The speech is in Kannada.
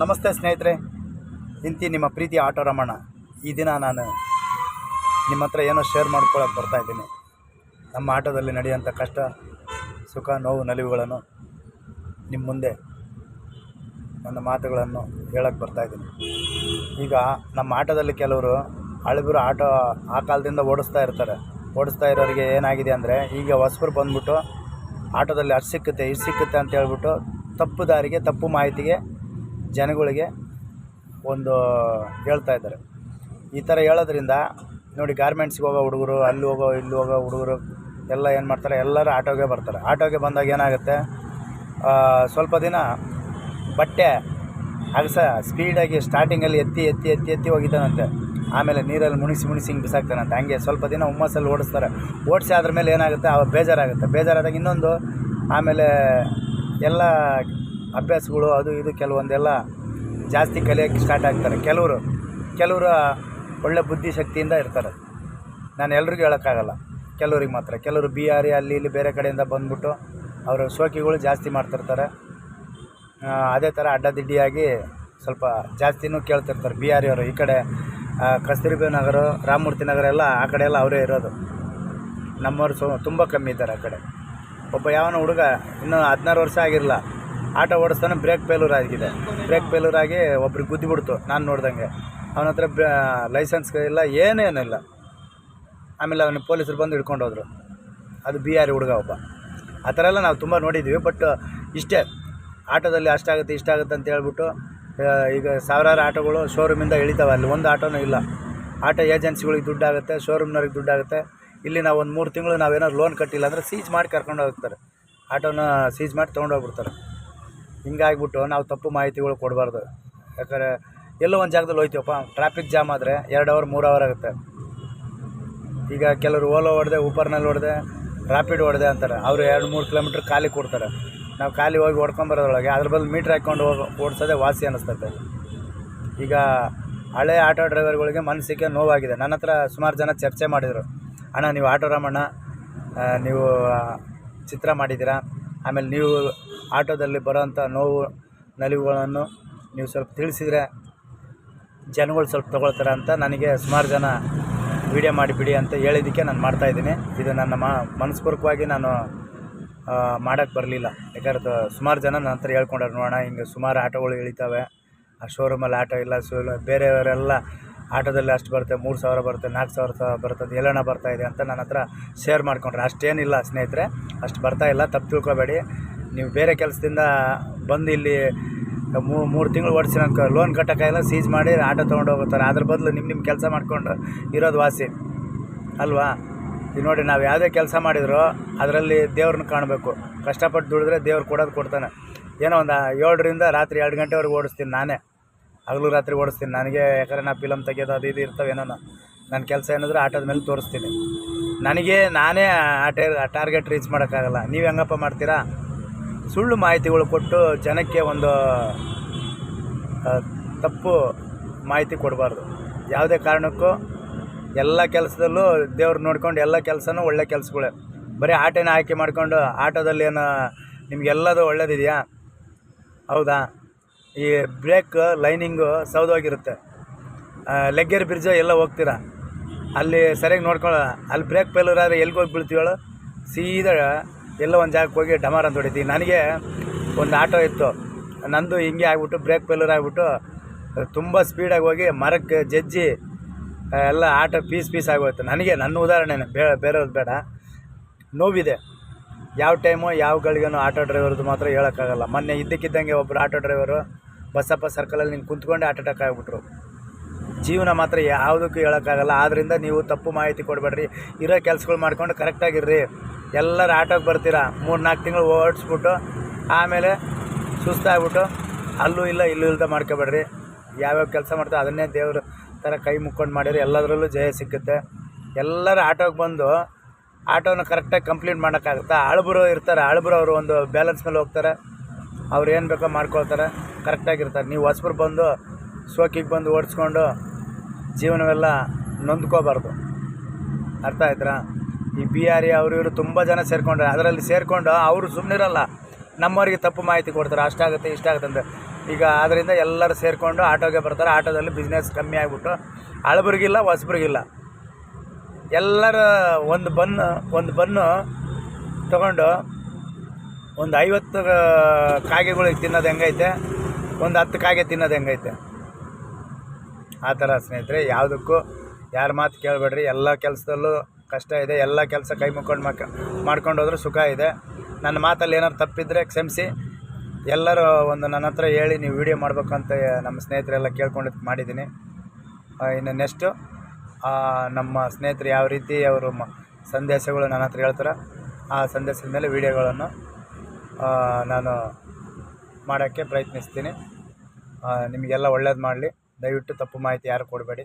ನಮಸ್ತೆ ಸ್ನೇಹಿತರೆ, ಇಂತಿ ನಿಮ್ಮ ಪ್ರೀತಿ ಆಟೋ ರಮಣ ಈ ದಿನ ನಾನು ನಿಮ್ಮ ಹತ್ರ ಏನೋ ಶೇರ್ ಮಾಡ್ಕೊಳ್ಳೋಕೆ ಬರ್ತಾಯಿದ್ದೀನಿ ನಮ್ಮ ಆಟೋದಲ್ಲಿ ನಡೆಯುವಂಥ ಕಷ್ಟ, ಸುಖ, ನೋವು, ನಲಿವುಗಳನ್ನು ನಿಮ್ಮ ಮುಂದೆ ನನ್ನ ಮಾತುಗಳನ್ನು ಹೇಳಕ್ಕೆ ಬರ್ತಾಯಿದ್ದೀನಿ ಈಗ ನಮ್ಮ ಆಟೋದಲ್ಲಿ ಕೆಲವರು ಹಳಬರು ಆಟೋ ಆ ಕಾಲದಿಂದ ಓಡಿಸ್ತಾ ಇರ್ತಾರೆ. ಓಡಿಸ್ತಾ ಇರೋರಿಗೆ ಏನಾಗಿದೆ ಅಂದರೆ, ಈಗ ಹೊಸಬರು ಬಂದ್ಬಿಟ್ಟು ಆಟೋದಲ್ಲಿ ಅಷ್ಟು ಸಿಕ್ಕುತ್ತೆ ಇಷ್ಟು ಸಿಕ್ಕುತ್ತೆ ಅಂತ ಹೇಳ್ಬಿಟ್ಟು ತಪ್ಪು ದಾರಿಗೆ, ತಪ್ಪು ಮಾಹಿತಿಗೆ ಜನಗಳಿಗೆ ಒಂದು ಹೇಳ್ತಾ ಇದ್ದಾರೆ. ಈ ಥರ ಹೇಳೋದ್ರಿಂದ ನೋಡಿ ಗಾರ್ಮೆಂಟ್ಸ್ಗೆ ಹೋಗೋ ಹುಡುಗರು, ಅಲ್ಲಿ ಹೋಗೋ, ಇಲ್ಲಿ ಹೋಗೋ ಹುಡುಗರು ಎಲ್ಲ ಏನು ಮಾಡ್ತಾರೆ? ಎಲ್ಲರೂ ಆಟೋಗೆ ಬರ್ತಾರೆ. ಆಟೋಗೆ ಬಂದಾಗ ಏನಾಗುತ್ತೆ? ಸ್ವಲ್ಪ ದಿನ ಬಟ್ಟೆ ಅಗಸ ಸ್ಪೀಡಾಗಿ ಸ್ಟಾರ್ಟಿಂಗಲ್ಲಿ ಎತ್ತಿ ಎತ್ತಿ ಎತ್ತಿ ಎತ್ತಿ ಹೋಗಿದ್ದಾನಂತೆ. ಆಮೇಲೆ ನೀರಲ್ಲಿ ಮುಣಿಸಿ ಮುಣಿಸಿ ಹಿಂಗೆ ಬಿಸಾಕ್ತಾನಂತೆ. ಹಂಗೆ ಸ್ವಲ್ಪ ದಿನ ಹುಮ್ಮಸ್ಸಲ್ಲಿ ಓಡಿಸ್ತಾರೆ. ಓಡಿಸಿ ಆದ್ರ ಮೇಲೆ ಏನಾಗುತ್ತೆ? ಅವಾಗ ಬೇಜಾರಾಗುತ್ತೆ. ಬೇಜಾರಾದಾಗ ಇನ್ನೊಂದು, ಆಮೇಲೆ ಎಲ್ಲ ಅಭ್ಯಾಸಗಳು ಅದು ಇದು ಕೆಲವೊಂದೆಲ್ಲ ಜಾಸ್ತಿ ಕಲಿಯೋಕ್ಕೆ ಸ್ಟಾರ್ಟ್ ಆಗ್ತಾರೆ. ಕೆಲವರು ಕೆಲವರು ಒಳ್ಳೆ ಬುದ್ಧಿಶಕ್ತಿಯಿಂದ ಇರ್ತಾರೆ. ನಾನು ಎಲ್ರಿಗೂ ಹೇಳೋಕ್ಕಾಗಲ್ಲ. ಕೆಲವ್ರಿಗೆ ಮಾತ್ರ. ಕೆಲವರು ಬಿಹಾರಿ ಅಲ್ಲಿ ಇಲ್ಲಿ ಬೇರೆ ಕಡೆಯಿಂದ ಬಂದ್ಬಿಟ್ಟು ಅವರು ಶೋಕಿಗಳು ಜಾಸ್ತಿ ಮಾಡ್ತಿರ್ತಾರೆ. ಅದೇ ಥರ ಅಡ್ಡದಿಡ್ಡಿಯಾಗಿ ಸ್ವಲ್ಪ ಜಾಸ್ತಿನೂ ಕೇಳ್ತಿರ್ತಾರೆ ಬಿಹಾರಿಯವರು ಈ ಕಡೆ ಕಸ್ತೂರಿಬಾ ನಗರ, ರಾಮಮೂರ್ತಿ ನಗರ ಎಲ್ಲ ಆ ಕಡೆ ಎಲ್ಲ ಅವರೇ ಇರೋದು. ನಮ್ಮವ್ರು ಸೊ, ತುಂಬ ಕಮ್ಮಿ ಇದ್ದಾರೆ ಆ ಕಡೆ. ಒಬ್ಬ ಯಾವನ ಹುಡುಗ ಇನ್ನೂ ಹದಿನಾರು ವರ್ಷ ಆಗಿರಲ್ಲ ಆಟೋ ಓಡಿಸ್ತಾನೆ ಬ್ರೇಕ್ ಫೇಲ್ಯೂರ್ ಆಗಿದೆ. ಬ್ರೇಕ್ ಫೇಲ್ಯೂರ್ ಆಗಿ ಒಬ್ರಿಗೆ ಗುದ್ದಿಬಿಡ್ತು ನಾನು ನೋಡ್ದಂಗೆ. ಅವನ ಹತ್ರ ಲೈಸೆನ್ಸ್ ಇಲ್ಲ, ಏನೇನಿಲ್ಲ. ಆಮೇಲೆ ಅವನ ಪೊಲೀಸರು ಬಂದು ಹಿಡ್ಕೊಂಡು ಹೋದರು. ಅದು ಬಿಹಾರಿ ಹುಡುಗ ಒಬ್ಬ. ಆ ಥರ ಎಲ್ಲ ನಾವು ತುಂಬ ನೋಡಿದ್ದೀವಿ ಬಟ್ ಇಷ್ಟೇ. ಆಟೋದಲ್ಲಿ ಅಷ್ಟಾಗುತ್ತೆ ಇಷ್ಟಾಗುತ್ತೆ ಅಂತ ಹೇಳ್ಬಿಟ್ಟು ಈಗ ಸಾವಿರಾರು ಆಟೋಗಳು ಶೋರೂಮಿಂದ ಇಳಿತಾವೆ. ಅಲ್ಲಿ ಒಂದು ಆಟೋನೂ ಇಲ್ಲ. ಆಟೋ ಏಜೆನ್ಸಿಗಳಿಗೆ ದುಡ್ಡಾಗುತ್ತೆ ಶೋರೂಮ್ನವ್ರಿಗೆ ದುಡ್ಡಾಗುತ್ತೆ ಇಲ್ಲಿ ನಾವು ಒಂದು ಮೂರು ತಿಂಗಳು ನಾವೇನಾದ್ರು ಲೋನ್ ಕಟ್ಟಿಲ್ಲ ಅಂದರೆ ಸೀಜ್ ಮಾಡಿ ಕರ್ಕೊಂಡು ಹೋಗ್ತಾರೆ. ಆಟೋನ ಸೀಜ್ ಮಾಡಿ ತೊಗೊಂಡೋಗ್ಬಿಡ್ತಾರೆ ಹಿಂಗಾಗ್ಬಿಟ್ಟು ನಾವು ತಪ್ಪು ಮಾಹಿತಿಗಳು ಕೊಡಬಾರ್ದು. ಯಾಕಂದರೆ ಎಲ್ಲೋ ಒಂದು ಜಾಗದಲ್ಲಿ ಹೋಯ್ತೀವಪ್ಪ ಟ್ರಾಫಿಕ್ ಜಾಮ್ ಆದರೆ ಎರಡು ಅವರ್ ಮೂರು ಅವರ್ ಆಗುತ್ತೆ. ಈಗ ಕೆಲವರು ಓಲೋ ಹೊಡೆದೆ ಊಪರ್ನಲ್ಲಿ ಹೊಡೆದೆ ರ್ಯಾಪಿಡ್ ಹೊಡೆದೆ ಅಂತಾರೆ. ಅವರು ಎರಡು, ಮೂರು ಕಿಲೋಮೀಟ್ರ್ ಖಾಲಿ ಕೊಡ್ತಾರೆ. ನಾವು ಖಾಲಿ ಹೋಗಿ ಹೊಡ್ಕೊಂಬರೋದ್ರೊಳಗೆ ಅದ್ರ ಬದಲು ಮೀಟ್ರ್ ಹಾಕ್ಕೊಂಡು ಹೋಗಿ, ಓಡಿಸೋದೇ ವಾಸಿ ಅನ್ನಿಸ್ತದೆ ಈಗ ಹಳೆ ಆಟೋ ಡ್ರೈವರ್ಗಳಿಗೆ ಮನಸ್ಸಿಗೆ ನೋವಾಗಿದೆ. ನನ್ನ ಹತ್ರ ಸುಮಾರು ಜನ ಚರ್ಚೆ ಮಾಡಿದರು. ಅಣ್ಣ, ನೀವು ಆಟೋ ರಾಮಣ್ಣ ನೀವು ಚಿತ್ರ ಮಾಡಿದ್ದೀರಾ? ಆಮೇಲೆ ನೀವು ಆಟೋದಲ್ಲಿ ಬರೋಂಥ ನೋವು, ನಲಿವುಗಳನ್ನು ನೀವು ಸ್ವಲ್ಪ ತಿಳಿಸಿದರೆ ಜನಗಳು ಸ್ವಲ್ಪ ತೊಗೊಳ್ತಾರೆ ಅಂತ ನನಗೆ ಸುಮಾರು ಜನ ವೀಡಿಯೋ ಮಾಡಿಬಿಡಿ ಅಂತ ಹೇಳಿದ್ದಕ್ಕೆ ನಾನು ಮಾಡ್ತಾಯಿದ್ದೀನಿ ಇದು ನನ್ನ ಮ, ಮನಸ್ಪೂರ್ವಕವಾಗಿ ನಾನು ಮಾಡೋಕ್ಕೆ ಬರಲಿಲ್ಲ. ಯಾಕಂದ್ರೆ ಸುಮಾರು ಜನ ನನ್ನ ಹತ್ರ ಹೇಳ್ಕೊಂಡ್ರೆ, ನೋಡೋಣ, ಹಿಂಗೆ ಸುಮಾರು ಆಟೋಗಳು ಇಳಿತಾವೆ. ಆ ಶೋರೂಮಲ್ಲಿ ಆಟೋ ಇಲ್ಲ ಸೋ ಬೇರೆಯವರೆಲ್ಲ ಆಟೋದಲ್ಲಿ ಅಷ್ಟು ಬರುತ್ತೆ, ಮೂರು ಸಾವಿರ ಬರುತ್ತೆ, ನಾಲ್ಕು ಸಾವಿರ ಬರ್ತದೆ ಎಲ್ಲಣ ಬರ್ತಾ ಇದೆ ಅಂತ ನನ್ನ ಹತ್ರ ಶೇರ್ ಮಾಡ್ಕೊಂಡ್ರೆ. ಅಷ್ಟೇನಿಲ್ಲ ಸ್ನೇಹಿತರೆ, ಅಷ್ಟು ಬರ್ತಾ ಇಲ್ಲ, ತಪ್ಪು ತಿಳ್ಕೊಬೇಡಿ. ನೀವು ಬೇರೆ ಕೆಲಸದಿಂದ ಬಂದು ಇಲ್ಲಿ ಮೂರು ತಿಂಗಳು ಓಡಿಸಿ ನನಗೆ ಲೋನ್ ಕಟ್ಟೋಕ್ಕಾಗಲ್ಲ ಸೀಜ್ ಮಾಡಿ ಆಟೋ ತೊಗೊಂಡು ಹೋಗ್ತಾರೆ. ಅದ್ರ ಬದಲು ನಿಮ್ಮ ನಿಮ್ಮ ಕೆಲಸ ಮಾಡ್ಕೊಂಡು ಇರೋದು ವಾಸಿ. ಅಲ್ವಾ? ಇದು ನೋಡಿ, ನಾವು ಯಾವುದೇ ಕೆಲಸ ಮಾಡಿದ್ರು ಅದರಲ್ಲಿ ದೇವ್ರನ್ನ ಕಾಣಬೇಕು. ಕಷ್ಟಪಟ್ಟು ದುಡಿದ್ರೆ ದೇವ್ರು ಕೊಡೋದು ಕೊಡ್ತಾನೆ. ಏನೋ ಒಂದು ಏಳರಿಂದ ರಾತ್ರಿ ಎರಡು ಗಂಟೆವರೆಗೆ ಓಡಿಸ್ತೀನಿ ನಾನೇ. ಹಗಲು ರಾತ್ರಿ ಓಡಿಸ್ತೀನಿ. ನನಗೆ ಯಾಕಂದರೆ ನಾ ಫಿಲಮ್ ತೆಗೆಯೋದು ಅದು ಇದು ಇರ್ತವೆ ಏನೋ. ನನ್ನ ಕೆಲಸ ಏನಾದರೂ ಆಟೋದ ಮೇಲೆ ತೋರಿಸ್ತೀನಿ. ನನಗೆ ನಾನೇ ಆ ಟಾರ್ಗೆಟ್ ರೀಚ್ ಮಾಡೋಕ್ಕಾಗಲ್ಲ. ನೀವು ಹೆಂಗಪ್ಪ ಮಾಡ್ತೀರಾ? ಸುಳ್ಳು ಮಾಹಿತಿಗಳು ಕೊಟ್ಟು ಜನಕ್ಕೆ ಒಂದು ತಪ್ಪು ಮಾಹಿತಿ ಕೊಡಬಾರ್ದು. ಯಾವುದೇ ಕಾರಣಕ್ಕೂ ಎಲ್ಲ ಕೆಲಸದಲ್ಲೂ ದೇವ್ರು ನೋಡ್ಕೊಂಡು ಎಲ್ಲ ಕೆಲಸನೂ ಒಳ್ಳೆ ಕೆಲಸಗಳೇ. ಬರೀ ಆಟನ ಆಯ್ಕೆ ಮಾಡಿಕೊಂಡು ಆಟೋದಲ್ಲಿ ಏನು ನಿಮಗೆಲ್ಲದು ಒಳ್ಳೇದಿದೆಯಾ? ಹೌದಾ? ಈ ಬ್ರೇಕ್, ಲೈನಿಂಗು ಸೌದೋಗಿರುತ್ತೆ. ಲೆಗ್ಗೆರ್ ಬ್ರಿಡ್ಜ್ ಎಲ್ಲ ಹೋಗ್ತೀರಾ? ಅಲ್ಲಿ ಸರಿಯಾಗಿ ನೋಡ್ಕೊಳ್ಳೋ ಅಲ್ಲಿ ಬ್ರೇಕ್ ಫೇಲ್ಯೂರ್ ಆದರೆ ಎಲ್ಲಿಗೆ ಹೋಗಿ ಬೀಳ್ತೀವಳು? ಸೀದಾ ಎಲ್ಲೋ ಒಂದು ಜಾಗಕ್ಕೆ ಹೋಗಿ ಡಮಾರ್ ಅಂತ ಹೊಡಿತೀವಿ ನನಗೆ ಒಂದು ಆಟೋ ಇತ್ತು. ನಂದು ಹಿಂಗೆ ಆಗ್ಬಿಟ್ಟು ಬ್ರೇಕ್ ಫೇಲ್ಯೂರ್ ಆಗಿಬಿಟ್ಟು ತುಂಬ ಸ್ಪೀಡಾಗಿ ಹೋಗಿ ಮರಕ್ಕೆ ಜಜ್ಜಿ ಎಲ್ಲ ಆಟೋ ಪೀಸ್ ಪೀಸ್ ಆಗೋಯ್ತು. ನನಗೆ ನನ್ನ ಉದಾಹರಣೆನೇ ಬೇ ಬೇರೆಯವ್ರದ್ದು ಬೇಡ. ನೋವಿದೆ. ಯಾವ ಟೈಮು ಯಾವ ಗಳಿಗೆನೂ ಆಟೋ ಡ್ರೈವರ್ದು ಮಾತ್ರ ಹೇಳೋಕ್ಕಾಗಲ್ಲ. ಮೊನ್ನೆ ಇದ್ದಕ್ಕಿದ್ದಂಗೆ ಒಬ್ಬರು ಆಟೋ ಡ್ರೈವರು ಬಸ್ಸಪ್ಪ ಸರ್ಕಲಲ್ಲಿ ನಿಂಗೆ ಕುಂತ್ಕೊಂಡೆ ಆಟೋ ಅಟ್ಯಾಕ್ ಆಗಿಬಿಟ್ರು ಜೀವನ ಮಾತ್ರ ಯಾವುದಕ್ಕೂ ಹೇಳೋಕ್ಕಾಗಲ್ಲ. ಆದ್ದರಿಂದ ನೀವು ತಪ್ಪು ಮಾಹಿತಿ ಕೊಡಬೇಡ್ರಿ. ಇರೋ ಕೆಲಸಗಳು ಮಾಡ್ಕೊಂಡು ಕರೆಕ್ಟಾಗಿರ್ರಿ ಎಲ್ಲರೂ ಆಟೋಗೆ ಬರ್ತೀರಾ? ಮೂರು ನಾಲ್ಕು ತಿಂಗಳು ಓಡಿಸ್ಬಿಟ್ಟು ಆಮೇಲೆ ಸುಸ್ತಾಗ್ಬಿಟ್ಟು ಅಲ್ಲೂ ಇಲ್ಲ, ಇಲ್ಲೂ ಇಲ್ಲದೆ ಮಾಡ್ಕೊಬೇಡ್ರಿ. ಯಾವ್ಯಾವ ಕೆಲಸ ಮಾಡ್ತಾರೆ ಅದನ್ನೇ ದೇವ್ರ ಥರ ಕೈ ಮುಕ್ಕೊಂಡು ಮಾಡಿದ್ರೆ ಎಲ್ಲದರಲ್ಲೂ ಜಯ ಸಿಕ್ಕುತ್ತೆ. ಎಲ್ಲರೂ ಆಟೋಗೆ ಬಂದು ಆಟೋನ ಕರೆಕ್ಟಾಗಿ ಕಂಪ್ಲೀಟ್ ಮಾಡೋಕ್ಕಾಗುತ್ತಾ? ಅಳಬರು ಇರ್ತಾರೆ. ಅಳಬರು ಅವರು ಒಂದು ಬ್ಯಾಲೆನ್ಸ್ ಮೇಲೆ ಹೋಗ್ತಾರೆ. ಅವ್ರು ಏನು ಬೇಕೋ ಮಾಡ್ಕೊಳ್ತಾರೆ. ಕರೆಕ್ಟಾಗಿರ್ತಾರೆ ನೀವು ಹೊಸಬ್ರು ಬಂದು ಸೋಕಿಗೆ ಬಂದು ಓಡಿಸ್ಕೊಂಡು ಜೀವನವೆಲ್ಲ ನೊಂದ್ಕೋಬಾರ್ದು. ಅರ್ಥ ಆಯ್ತಾ ಈ ಬಿ ಆರ್ ಎ ಅವರು ಇವರು ತುಂಬ ಜನ ಸೇರಿಕೊಂಡ್ರೆ, ಅದರಲ್ಲಿ ಸೇರಿಕೊಂಡು ಅವರು ಸುಮ್ಮನಿರಲ್ಲ ನಮ್ಮವರಿಗೆ ತಪ್ಪು ಮಾಹಿತಿ ಕೊಡ್ತಾರೆ, ಅಷ್ಟಾಗುತ್ತೆ, ಇಷ್ಟಾಗುತ್ತೆ ಅಂತ. ಈಗ ಆದ್ದರಿಂದ ಎಲ್ಲರೂ ಸೇರಿಕೊಂಡು ಆಟೋಗೆ ಬರ್ತಾರೆ, ಆಟೋದಲ್ಲಿ ಬಿಸ್ನೆಸ್ ಕಮ್ಮಿ ಆಗಿಬಿಟ್ಟು ಹಳಬರಿಗಿಲ್ಲ ಹೊಸಬ್ರಿಗಿಲ್ಲ. ಎಲ್ಲರ ಒಂದು ಬನ್ನು ಒಂದು ಬನ್ನು ತಗೊಂಡು ಒಂದು ಐವತ್ತು ಕಾಗೆಗಳಿಗೆ ತಿನ್ನೋದು ಹೆಂಗೈತೆ? ಒಂದು ಹತ್ತು ಕಾಗೆ ತಿನ್ನೋದು ಹೆಂಗೈತೆ? ಆ ಥರ ಸ್ನೇಹಿತರೆ, ಯಾವುದಕ್ಕೂ ಯಾರ ಮಾತು ಕೇಳಬೇಡ್ರಿ. ಎಲ್ಲ ಕೆಲಸದಲ್ಲೂ ಕಷ್ಟ ಇದೆ. ಎಲ್ಲ ಕೆಲಸ ಕೈ ಮುಕ್ಕೊಂಡು ಮಕ್ಕ ಮಾಡ್ಕೊಂಡು ಹೋದ್ರೂ ಸುಖ ಇದೆ. ನನ್ನ ಮಾತಲ್ಲಿ ಏನಾದ್ರು ತಪ್ಪಿದ್ರೆ ಕ್ಷಮಿಸಿ. ಎಲ್ಲರೂ ಒಂದು ನನ್ನ ಹತ್ರ ಹೇಳಿ ನೀವು ವೀಡಿಯೋ ಮಾಡಬೇಕು ಅಂತ ನಮ್ಮ ಸ್ನೇಹಿತರೆಲ್ಲ ಕೇಳ್ಕೊಂಡು ಮಾಡಿದ್ದೀನಿ. ಇನ್ನು ನೆಕ್ಸ್ಟು ನಮ್ಮ ಸ್ನೇಹಿತರು ಯಾವ ರೀತಿ ಅವರು ಮ, ಸಂದೇಶಗಳು ನನ್ನ ಹತ್ರ ಹೇಳ್ತಾರೆ ಆ ಸಂದೇಶದ ಮೇಲೆ ವೀಡಿಯೋಗಳನ್ನು ನಾನು ಮಾಡೋಕ್ಕೆ ಪ್ರಯತ್ನಿಸ್ತೀನಿ. ನಿಮಗೆಲ್ಲ ಒಳ್ಳೇದು ಮಾಡಲಿ. ದಯವಿಟ್ಟು ತಪ್ಪು ಮಾಹಿತಿ ಯಾರು ಕೊಡಬೇಡಿ.